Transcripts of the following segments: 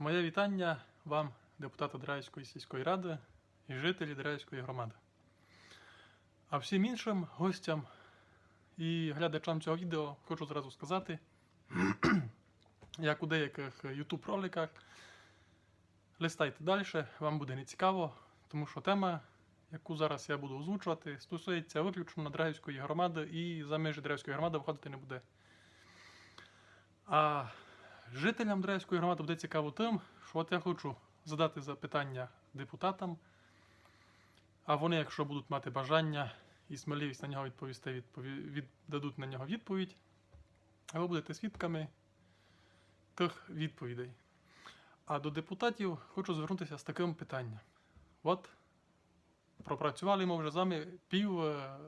Моє вітання вам, депутати Драйської сільської ради і жителі Драйської громади. А всім іншим гостям і глядачам цього відео хочу зразу сказати, як у деяких YouTube роликах, листайте далі, вам буде нецікаво, тому що тема, яку зараз я буду озвучувати, стосується виключно Драйської громади і за межі Драйської громади виходити не буде. А жителям Драйської громади буде цікаво тим, що от я хочу задати запитання депутатам, а вони, якщо будуть мати бажання і сміливість на нього відповісти, відпові... віддадуть на нього відповідь, ви будете свідками тих відповідей. А до депутатів хочу звернутися з таким питанням. От пропрацювали ми вже з вами пів е,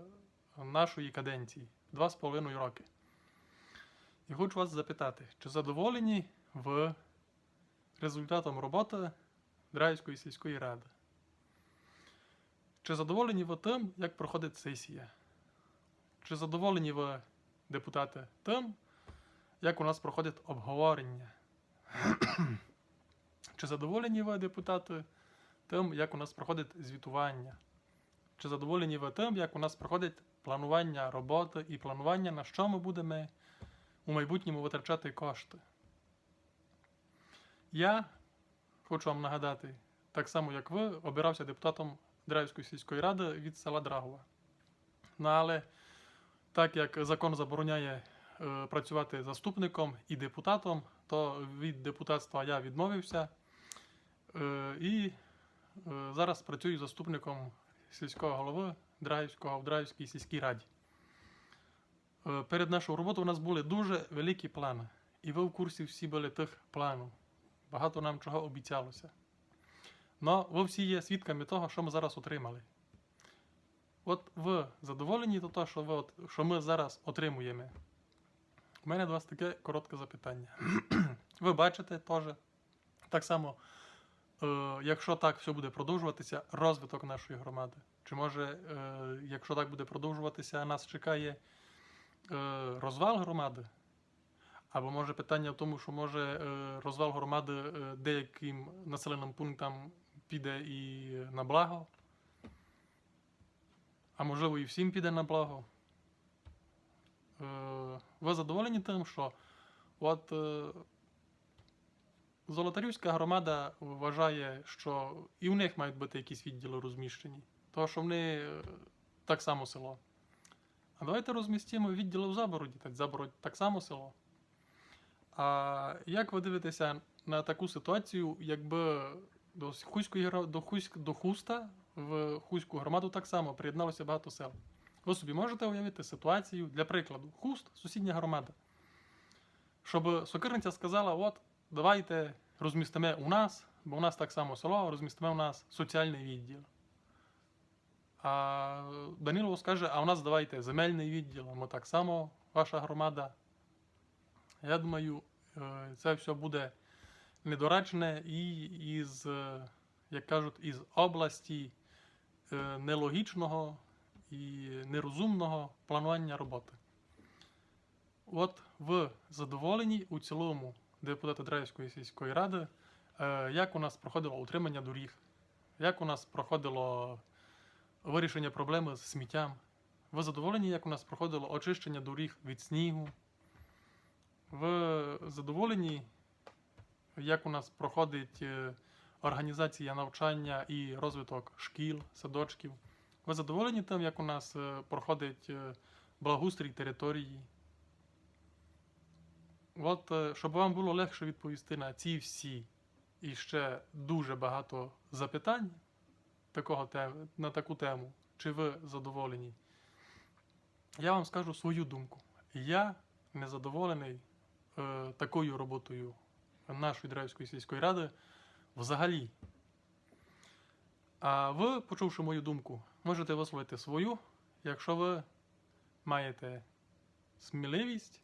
нашої каденції, два з половиною роки. І хочу вас запитати, чи задоволені ви результатом роботи Драйської сільської ради? Чи задоволені ви тим, як проходить сесія? Чи задоволені ви, депутати, тим, як у нас проходить обговорення? Чи задоволені ви, депутати, тим, як у нас проходить звітування? Чи задоволені ви тим, як у нас проходить планування роботи і планування, на що ми будемо у майбутньому витрачати кошти? Я хочу вам нагадати, так само як ви, обирався депутатом Драйвської сільської ради від села Драгова. Ну, але так як закон забороняє е, працювати заступником і депутатом, то від депутатства я відмовився е, і е, зараз працюю заступником сільського голови Драйвського в Драйвській сільській раді. Е, перед нашою роботою у нас були дуже великі плани, і ви в курсі всі були тих планів. Багато нам чого обіцялося. Но ви всі є свідками того, що ми зараз отримали. От ви задоволені до того, що, ви, от- що ми зараз отримуємо? У мене до вас таке коротке запитання. ви бачите теж, так само, е, якщо так все буде продовжуватися, розвиток нашої громади. Чи може, е, якщо так буде продовжуватися, нас чекає розвал громади? Або може питання в тому, що може е, розвал громади е, деяким населеним пунктам піде і на благо, а можливо і всім піде на благо. Е, Ви задоволені тим, що от е, Золотарівська громада вважає, що і в них мають бути якісь відділи розміщені, тому що вони е, так само село. А давайте розмістимо відділи в Забороді, так Забородь так само село. А як ви дивитеся на таку ситуацію, якби до Хуської до, Хуськ, до Хуста в Хуську громаду так само приєдналося багато сел? Ви собі можете уявити ситуацію, для прикладу, Хуст, сусідня громада. Щоб сокирниця сказала: от, давайте розмістимо у нас, бо у нас так само село, розмістимо у нас соціальний відділ. А Данило скаже, а у нас давайте земельний відділ, а ми так само, ваша громада. Я думаю, е, це все буде недоречне і із, е, як кажуть, із області е, нелогічного і нерозумного планування роботи. От ви задоволені у цілому, депутати Драйвської сільської ради, як у нас проходило утримання доріг, як у нас проходило вирішення проблеми з сміттям. Ви задоволені, як у нас проходило очищення доріг від снігу? Ви задоволені, як у нас проходить е, організація навчання і розвиток шкіл, садочків? Ви задоволені тим, як у нас е, проходить е, благоустрій території? От, щоб вам було легше відповісти на ці всі і ще дуже багато запитань такого на таку тему, чи ви задоволені, я вам скажу свою думку. Я не задоволений е, такою роботою нашої Драйвської сільської ради взагалі. А ви, почувши мою думку, можете висловити свою, якщо ви маєте сміливість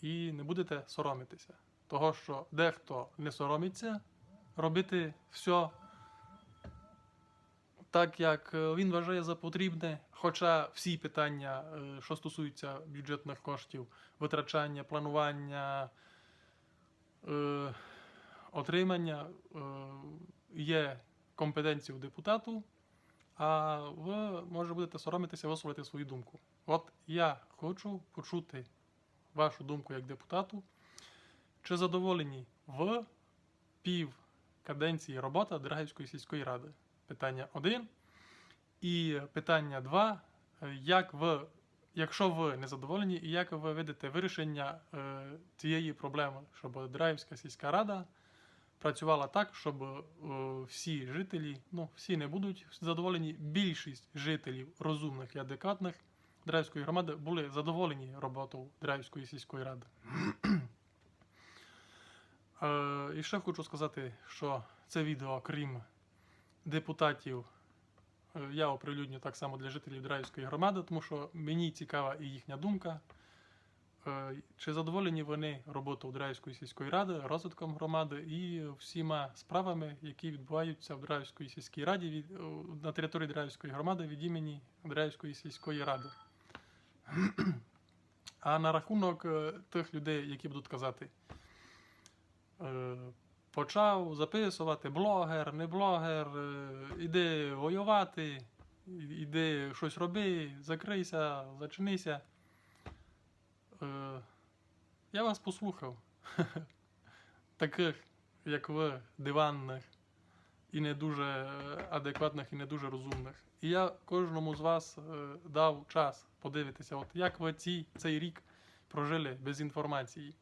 і не будете соромитися. Того, що дехто не соромиться робити все так, як е, він вважає за потрібне, хоча всі питання, е, що стосуються бюджетних коштів, витрачання, планування, е, отримання є компетенцією депутату, а ви може будете соромитися висловити свою думку. От я хочу почути вашу думку як депутату. Чи задоволені в пів каденції роботи Драгівської сільської ради? Питання 1. І питання 2. Як ви, якщо ви не задоволені, і як ви видите вирішення е, цієї проблеми, щоб Драгівська сільська рада працювала так, щоб е, всі жителі, ну всі не будуть задоволені, більшість жителів розумних і адекватних Драйвської громади були задоволені роботою Драйвської сільської ради. Е, і ще хочу сказати, що це відео, крім депутатів, е, я оприлюдню так само для жителів Драйвської громади, тому що мені цікава і їхня думка. Е, Чи задоволені вони роботою Драйвської сільської ради, розвитком громади і всіма справами, які відбуваються в Драйвській сільській раді від, е, на території Драйвської громади від імені Драйвської сільської ради? А на рахунок тих людей, які будуть казати, почав записувати блогер, не блогер, е, іди воювати, іди щось роби, закрийся, зачинися. Е, Я вас послухав. Таких, як ви, диванних і не дуже е, адекватних, і не дуже розумних. І я кожному з вас дав час подивитися, от як ви ці, цей рік прожили без інформації.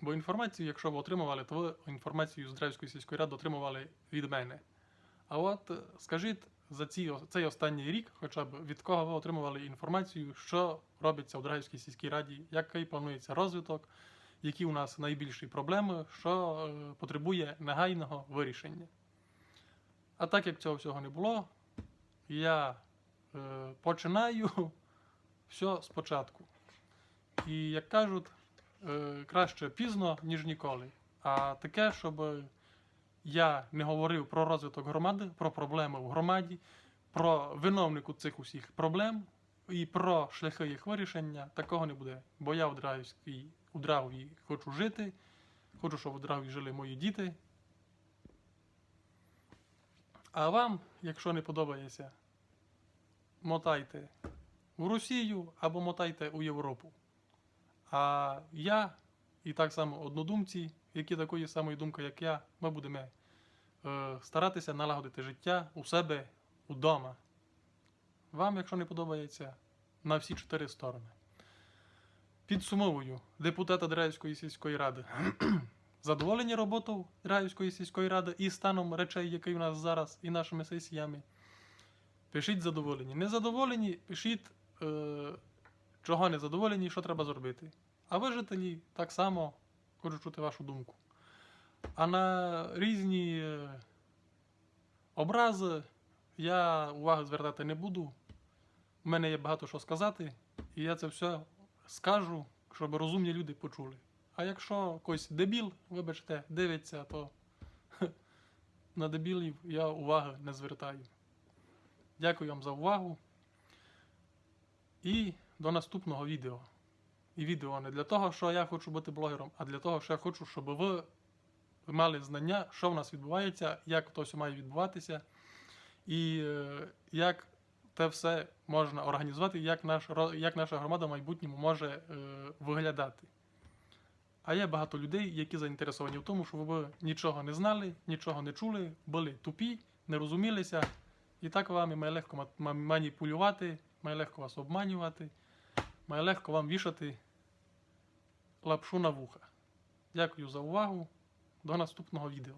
Бо інформацію, якщо ви отримували, то ви інформацію з Драйвської сільської ради отримували від мене. А от е, скажіть за ці, цей останній рік, хоча б від кого ви отримували інформацію, що робиться в Драйвській сільській раді, який планується розвиток, які у нас найбільші проблеми, що е, потребує негайного вирішення. А так як цього всього не було, я е, починаю все спочатку. І як кажуть, е, краще пізно, ніж ніколи. А таке, щоб я не говорив про розвиток громади, про проблеми в громаді, про виновнику цих усіх проблем і про шляхи їх вирішення, такого не буде. Бо я у Драгові хочу жити, хочу, щоб у Драгові жили мої діти. А вам, якщо не подобається, мотайте в Росію або мотайте у Європу. А я і так само однодумці, які такої самої думки, як я, ми будемо е, старатися налагодити життя у себе вдома. Вам, якщо не подобається, на всі чотири сторони. Підсумовую, депутата Драйвської сільської ради. Задоволені роботою Драйвської сільської ради і станом речей, який у нас зараз, і нашими сесіями. Пишіть задоволені. Незадоволені, пишіть, е, чого не задоволені, що треба зробити. А ви, жителі, так само хочу чути вашу думку. А на різні е, образи я уваги звертати не буду. У мене є багато що сказати, і я це все скажу, щоб розумні люди почули. А якщо когось дебіл, вибачте, дивиться, то на дебілів я уваги не звертаю. Дякую вам за увагу. І до наступного відео. І відео не для того, що я хочу бути блогером, а для того, що я хочу, щоб ви мали знання, що в нас відбувається, як то все має відбуватися, і е, як те все можна організувати, як, наш, як наша громада в майбутньому може е, виглядати. А є багато людей, які заінтересовані в тому, щоб ви нічого не знали, нічого не чули, були тупі, не розумілися. І так вами має легко ма- ма- маніпулювати, має легко вас обманювати, має легко вам вішати лапшу на вуха. Дякую за увагу. До наступного відео.